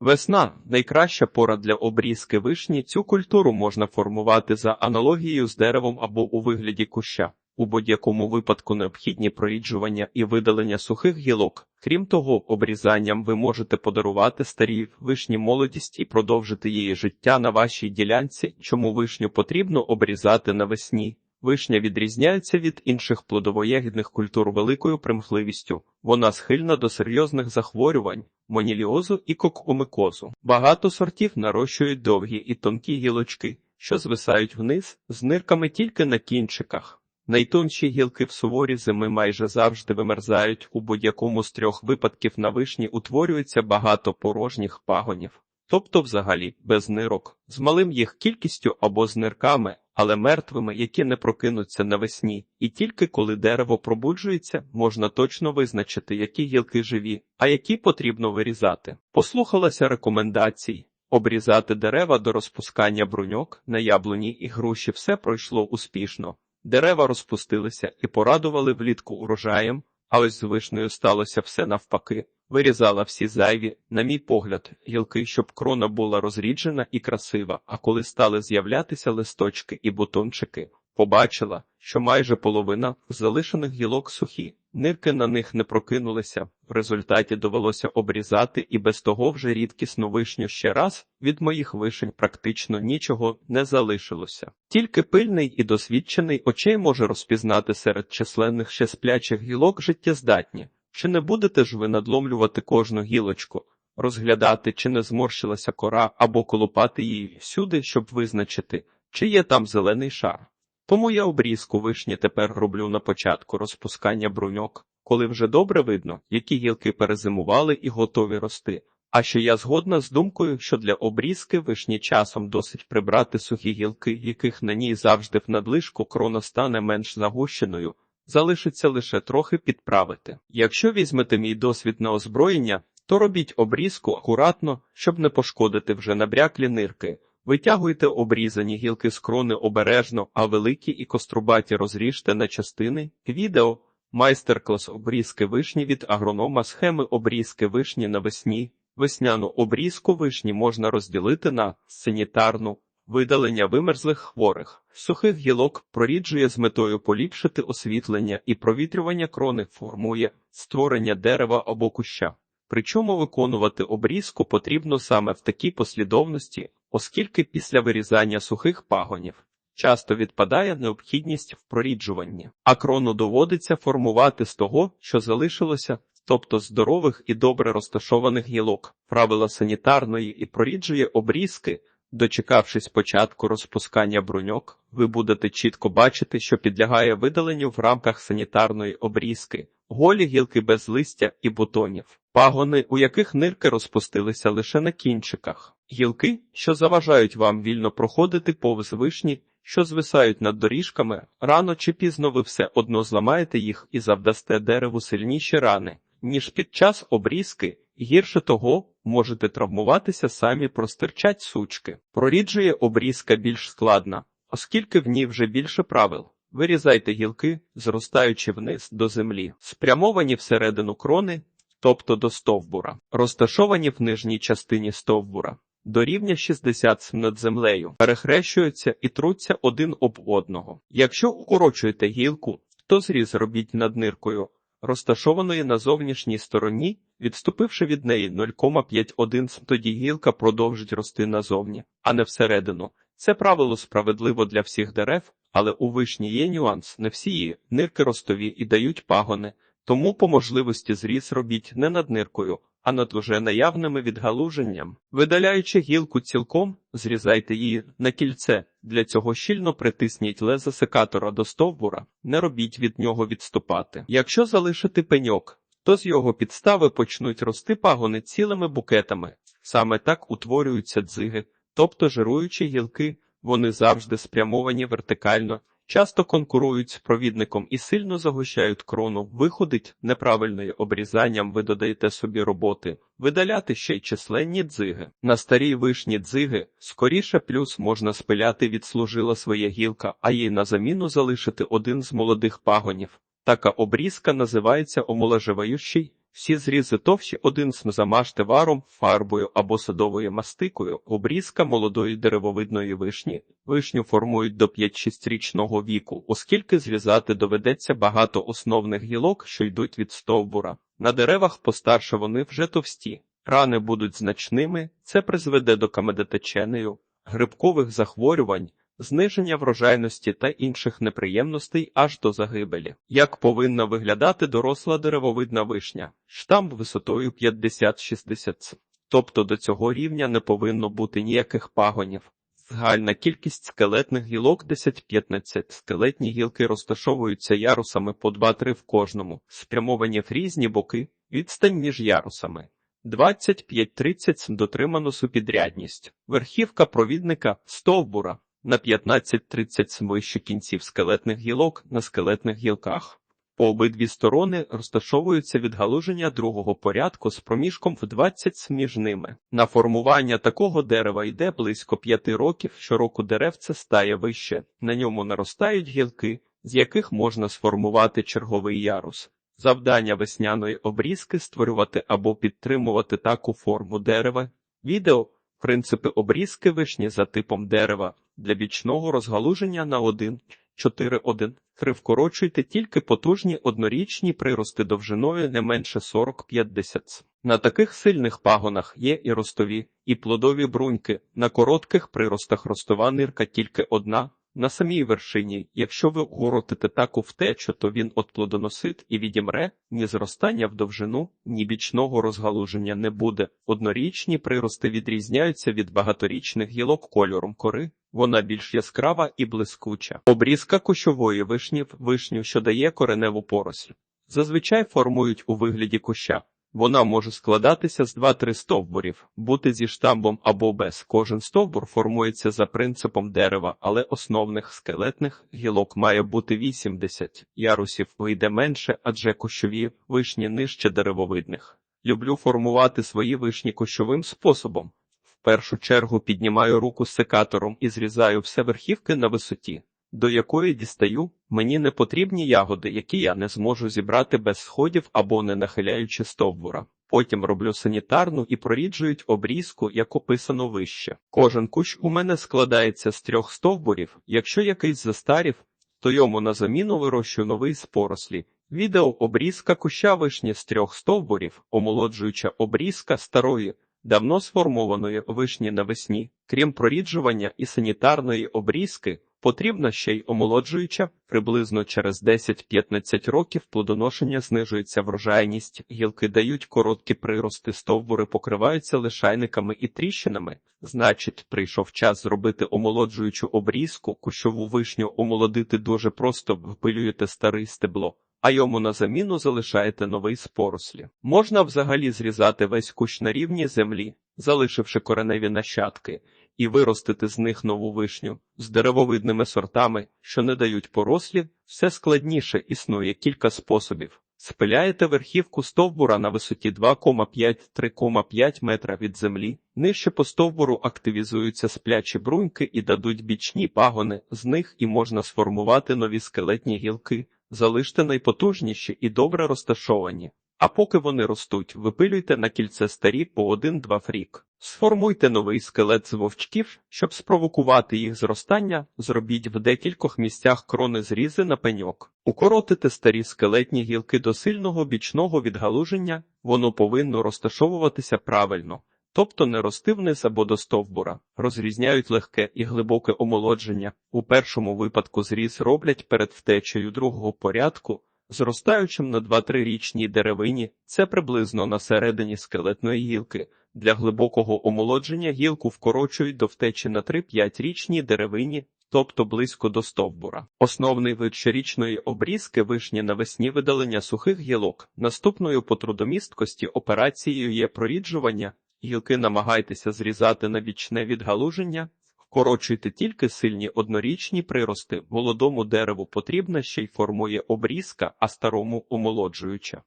Весна найкраща пора для обрізки вишні. Цю культуру можна формувати за аналогією з деревом або у вигляді куща. У будь-якому випадку необхідні проріджування і видалення сухих гілок. Крім того, обрізанням ви можете подарувати старій вишні молодість і продовжити її життя на вашій ділянці, чому вишню потрібно обрізати навесні. Вишня відрізняється від інших плодовоєгідних культур великою примхливістю. Вона схильна до серйозних захворювань, моніліозу і кокомикозу. Багато сортів нарощують довгі і тонкі гілочки, що звисають вниз з нирками тільки на кінчиках. Найтонші гілки в суворі зими майже завжди вимерзають. У будь-якому з трьох випадків на вишні утворюється багато порожніх пагонів, тобто взагалі без нирок, з малим їх кількістю або з нирками, але мертвими, які не прокинуться навесні. І тільки коли дерево пробуджується, можна точно визначити, які гілки живі, а які потрібно вирізати. Послухалася рекомендацій. Обрізати дерева до розпускання бруньок на яблуні і груші все пройшло успішно. Дерева розпустилися і порадували влітку урожаєм, а ось з вишнею сталося все навпаки. Вирізала всі зайві, на мій погляд, гілки, щоб крона була розріджена і красива, а коли стали з'являтися листочки і бутончики, побачила, що майже половина залишених гілок сухі, нирки на них не прокинулися, в результаті довелося обрізати і без того вже рідкісну вишню ще раз, від моїх вишень практично нічого не залишилося. Тільки пильний і досвідчений очей може розпізнати серед численних ще сплячих гілок життєздатні. Чи не будете ж ви надломлювати кожну гілочку, розглядати, чи не зморщилася кора, або колупати її всюди, щоб визначити, чи є там зелений шар? Тому я обрізку вишні тепер роблю на початку розпускання бруньок, коли вже добре видно, які гілки перезимували і готові рости. А ще я згодна з думкою, що для обрізки вишні часом досить прибрати сухі гілки, яких на ній завжди в надлишку крона стане менш загущеною, залишиться лише трохи підправити. Якщо візьмете мій досвід на озброєння, то робіть обрізку акуратно, щоб не пошкодити вже набряклі нирки. Витягуйте обрізані гілки з крони обережно, а великі і кострубаті розріжте на частини. Відео майстер-клас обрізки вишні від агронома схеми обрізки вишні навесні. Весняну обрізку вишні можна розділити на санітарну, видалення вимерзлих хворих, сухих гілок проріджує з метою поліпшити освітлення і провітрювання крони, формує створення дерева або куща. Причому виконувати обрізку потрібно саме в такій послідовності, оскільки після вирізання сухих пагонів часто відпадає необхідність в проріджуванні, а крону доводиться формувати з того, що залишилося, тобто здорових і добре розташованих гілок, правила санітарної і проріджує обрізки. Дочекавшись початку розпускання бруньок, ви будете чітко бачити, що підлягає видаленню в рамках санітарної обрізки, голі гілки без листя і бутонів, пагони, у яких нирки розпустилися лише на кінчиках, гілки, що заважають вам вільно проходити повз вишні, що звисають над доріжками, рано чи пізно ви все одно зламаєте їх і завдасте дереву сильніші рани, ніж під час обрізки. Гірше того, можете травмуватися самі простирчать сучки. Проріджує обрізка більш складна, оскільки в ній вже більше правил. Вирізайте гілки, зростаючи вниз до землі, спрямовані всередину крони, тобто до стовбура, розташовані в нижній частині стовбура. До рівня 60 см над землею перехрещуються і труться один об одного. Якщо укорочуєте гілку, то зріз робіть над ниркою, розташованої на зовнішній стороні, відступивши від неї 0,51 см, тоді гілка продовжить рости назовні, а не всередину. Це правило справедливо для всіх дерев, але у вишні є нюанс, не всі її нирки ростові і дають пагони, тому по можливості зріз робіть не над ниркою, а над уже наявними відгалуженням. Видаляючи гілку цілком, зрізайте її на кільце. Для цього щільно притисніть леза секатора до стовбура, не робіть від нього відступати. Якщо залишити пеньок, то з його підстави почнуть рости пагони цілими букетами. Саме так утворюються дзиги, тобто жируючі гілки, вони завжди спрямовані вертикально, часто конкурують з провідником і сильно загущають крону. Виходить неправильною обрізанням, ви додаєте собі роботи, видаляти ще й численні дзиги. На старій вишні дзиги скоріше плюс можна спиляти відслужила своя гілка, а їй на заміну залишити один з молодих пагонів. Така обрізка називається омоложеваючий. Всі зрізи товщі один см замажте варом, фарбою або садовою мастикою, обрізка молодої деревовидної вишні. Вишню формують до 5-6-річного віку, оскільки зрізати доведеться багато основних гілок, що йдуть від стовбура. На деревах постарше вони вже товсті. Рани будуть значними, це призведе до камедотеченею, грибкових захворювань, зниження врожайності та інших неприємностей аж до загибелі. Як повинна виглядати доросла деревовидна вишня? Штамп висотою 50-60. Тобто до цього рівня не повинно бути ніяких пагонів. Загальна кількість скелетних гілок 10-15. Скелетні гілки розташовуються ярусами по 2-3 в кожному, спрямовані в різні боки, відстань між ярусами. 25-30 см дотримано супідрядність. Верхівка провідника стовбура на 15-30 см вище кінців скелетних гілок на скелетних гілках. По обидві сторони розташовуються відгалуження другого порядку з проміжком в 20 см між ними. На формування такого дерева йде близько 5 років, щороку деревце стає вище, на ньому наростають гілки, з яких можна сформувати черговий ярус. Завдання весняної обрізки створювати або підтримувати таку форму дерева. Відео принципи обрізки вишні за типом дерева для бічного розгалуження на 1, 4, 1, 3 вкорочуйте тільки потужні однорічні прирости довжиною не менше 40-50 см. На таких сильних пагонах є і ростові, і плодові бруньки. На коротких приростах ростова нирка тільки одна. На самій вершині, якщо ви укоротите таку втечу, то він отплодоносить і відімре, ні зростання в довжину, ні бічного розгалуження не буде. Однорічні прирости відрізняються від багаторічних гілок кольором кори, вона більш яскрава і блискуча. Обрізка кущової вишні в вишню, що дає кореневу поросль. Зазвичай формують у вигляді куща. Вона може складатися з 2-3 стовбурів, бути зі штамбом або без. Кожен стовбур формується за принципом дерева, але основних скелетних гілок має бути 80. Ярусів вийде менше, адже кущові вишні нижче деревовидних. Люблю формувати свої вишні кущовим способом. В першу чергу піднімаю руку з секатором і зрізаю все верхівки на висоті до якої дістаю, мені не потрібні ягоди, які я не зможу зібрати без сходів або не нахиляючи стовбура. Потім роблю санітарну і проріджують обрізку, як описано вище. Кожен кущ у мене складається з трьох стовбурів. Якщо якийсь застарів, то йому на заміну вирощую новий з порослі. Відео обрізка куща вишні з трьох стовбурів, омолоджуюча обрізка старої, давно сформованої вишні навесні, крім проріджування і санітарної обрізки. Потрібна ще й омолоджуюча, приблизно через 10-15 років плодоношення знижується врожайність, гілки дають короткі прирости, стовбури покриваються лишайниками і тріщинами. Значить, прийшов час зробити омолоджуючу обрізку, кущову вишню омолодити дуже просто впилюєте старий стебло, а йому на заміну залишаєте новий з порослі. Можна взагалі зрізати весь кущ на рівні землі, залишивши кореневі нащадки і виростити з них нову вишню з деревовидними сортами, що не дають порослі, все складніше існує кілька способів. Спиляєте верхівку стовбура на висоті 2,5-3,5 метра від землі, нижче по стовбуру активізуються сплячі бруньки і дадуть бічні пагони, з них і можна сформувати нові скелетні гілки, залиште найпотужніші і добре розташовані. А поки вони ростуть, випилюйте на кільце старі по 1-2 фрік. Сформуйте новий скелет з вовчків, щоб спровокувати їх зростання, зробіть в декількох місцях крони зрізи на пеньок. Укоротите старі скелетні гілки до сильного бічного відгалуження, воно повинно розташовуватися правильно, тобто не рости вниз або до стовбура, розрізняють легке і глибоке омолодження. У першому випадку зріз роблять перед втечею другого порядку. Зростаючим на 2-3 річній деревині це приблизно на середині скелетної гілки. Для глибокого омолодження гілку вкорочують до втечі на 3-5 річній деревині, тобто близько до стовбура. Основний вид щорічної обрізки вишні навесні видалення сухих гілок. Наступною по трудомісткості операцією є проріджування. Гілки намагайтеся зрізати на бічне відгалуження. Вкорочуйте тільки сильні однорічні прирости. Молодому дереву потрібна ще й формує обрізка, а старому омолоджуюча.